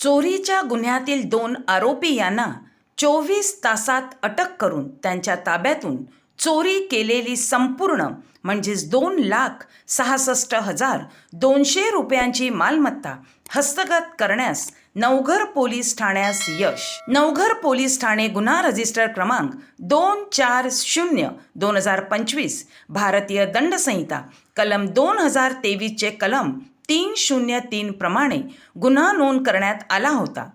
चोरीच्या गुन्ह्यातील दोन आरोपी यांना चोवीस तासात अटक करून त्यांच्या ताब्यातून चोरी केलेली संपूर्ण म्हणजेच दोन लाख सहासष्ट हजार दोनशे रुपयांची मालमत्ता हस्तगत करण्यास नवघर पोलीस ठाण्यास यश. नवघर पोलीस ठाणे गुन्हा रजिस्टर क्रमांक दोन चार शून्य दोन हजार पंचवीस भारतीय दंडसंहिता कलम दोन हजार तेवीसचे कलम तीन शून्य तीन प्रमाणे गुन्हा नोंद करण्यात आला होता.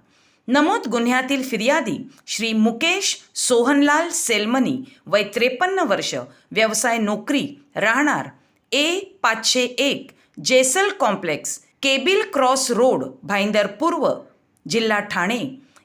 नमूद गुन्ह्यातील फिर्यादी श्री मुकेश सोहनलाल सेलमनी वय त्रेपन्न वर्ष व्यवसाय नोकरी राहणार ए पाचशे एक Jesal complex cabin cross road Bhayander पूर्व जिल्हा ठाणे.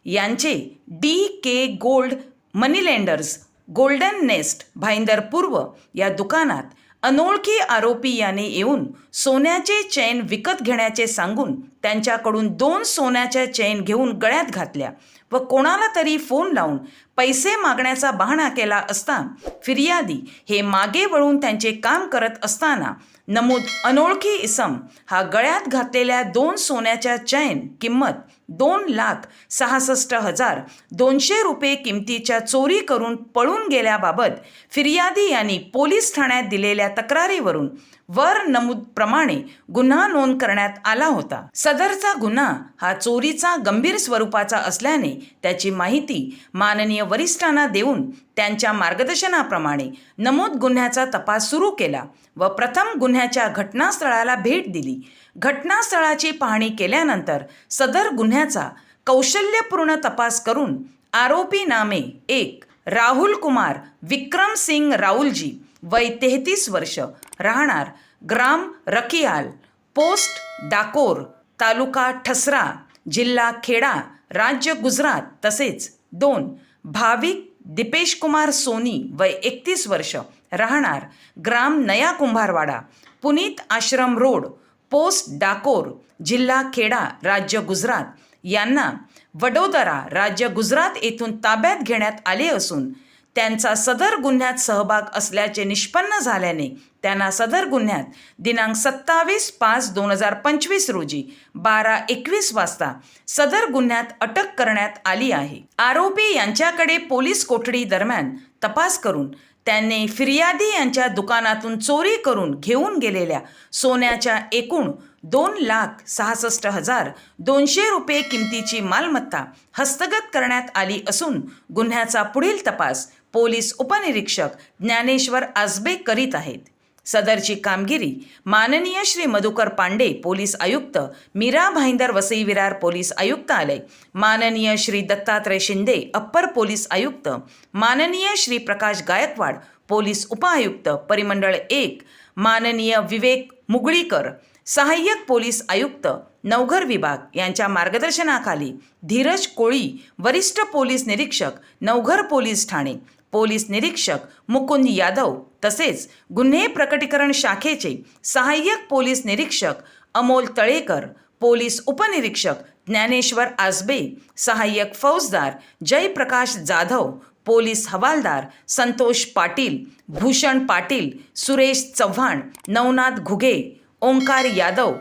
यांचे D K gold money lenders golden nest Bhayander पूर्व या दुकानात अनोळखी आरोपी याने येऊन सोन्याचे चैन विकत घेण्याचे सांगून त्यांच्याकडून दोन सोन्याच्या चैन घेऊन गळ्यात घातल्या व कोणाला तरी फोन लावून पैसे मागण्याचा बहाणा केला असता फिर्यादी हे मागे वळून त्यांचे काम करत असताना नमूद अनोळखी इसम हा गळ्यात घातलेल्या दोन सोन्याच्या चैन किंमत दोन लाख सहासष्ट हजार दोनशे रुपये किमतीच्या चोरी करून पळून गेल्याबाबत फिर्यादी यांनी पोलीस ठाण्यात दिलेल्या तक्रारीवरून वर नमूद प्रमाणे गुन्हा नोंद करण्यात आला होता. सदरचा गुन्हा हा चोरीचा गंभीर स्वरूपाचा असल्याने त्याची माहिती माननीय वरिष्ठांना देऊन त्यांच्या मार्गदर्शनाप्रमाणे नमूद गुन्ह्याचा तपास सुरू केला व प्रथम गुन्ह्याच्या घटनास्थळाला भेट दिली. घटनास्थळाची पाहणी केल्यानंतर सदर गुन्ह्याचा कौशल्यपूर्ण तपास करून आरोपी नामे एक राहुल कुमार विक्रम सिंग राहुलजी वय तेहतीस वर्ष राहणार ग्राम रकियाल पोस्ट डाकोर तालुका ठसरा जिल्हा खेडा राज्य गुजरात तसेच दोन भाविक दिपेश कुमार सोनी वय एकतीस वर्ष राहणार ग्राम नया कुंभारवाडा पुनीत आश्रम रोड पोस्ट डाकोर जिल्हा खेडा राज्य गुजरात. यांना वडोदरा राज्य गुजरात येथून ताब्यात घेण्यात आले असून त्यांचा सदर गुन्ह्यात सहभाग असल्याचे निष्पन्न झाल्याने त्यांना सदर गुन्ह्यात दिनांक सत्तावीस पाच दोन हजार पंचवीस रोजी बारा एकवीस वाजता सदर गुन्ह्यात अटक करण्यात आली आहे. आरोपी यांच्याकडे पोलीस कोठडी दरम्यान तपास करून त्यांनी फिर्यादी यांच्या दुकानातून चोरी करून घेऊन गेलेल्या सोन्याच्या एकूण दोन लाख सहासष्ट हजार दोनशे रुपये किमतीची मालमत्ता हस्तगत करण्यात आली असून गुन्ह्याचा पुढील तपास पोलीस उपनिरीक्षक ज्ञानेश्वर आजबे करीत आहेत. सदरची कामगिरी माननीय श्री मधुकर पांडे पोलीस आयुक्त मीरा भाईंदर वसई विरार पोलीस आयुक्तालय माननीय श्री दत्तात्रय शिंदे अप्पर पोलीस आयुक्त माननीय श्री प्रकाश गायकवाड पोलीस उपआयुक्त परिमंडळ एक माननीय विवेक मुगळीकर सहाय्यक पोलीस आयुक्त नवघर विभाग यांच्या मार्गदर्शनाखाली धीरज कोळी वरिष्ठ पोलीस निरीक्षक नवघर पोलीस ठाणे पोलीस निरीक्षक मुकुंद यादव तसेच गुन्हे प्रकटीकरण शाखेचे सहाय्यक पोलीस निरीक्षक अमोल तळेकर पोलीस उपनिरीक्षक ज्ञानेश्वर आसबे सहाय्यक फौजदार जयप्रकाश जाधव पोलीस हवालदार संतोष पाटील भूषण पाटील सुरेश चव्हाण नवनाथ घुगे ओंकार यादव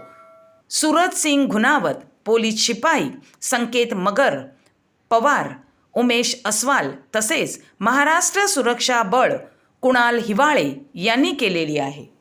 सूरज सिंग घुनावत पोलीस शिपाई संकेत मगर पवार उमेश अस्वाल तसेच महाराष्ट्र सुरक्षा बळ कुणाल हिवाळे यांनी केलेली आहे.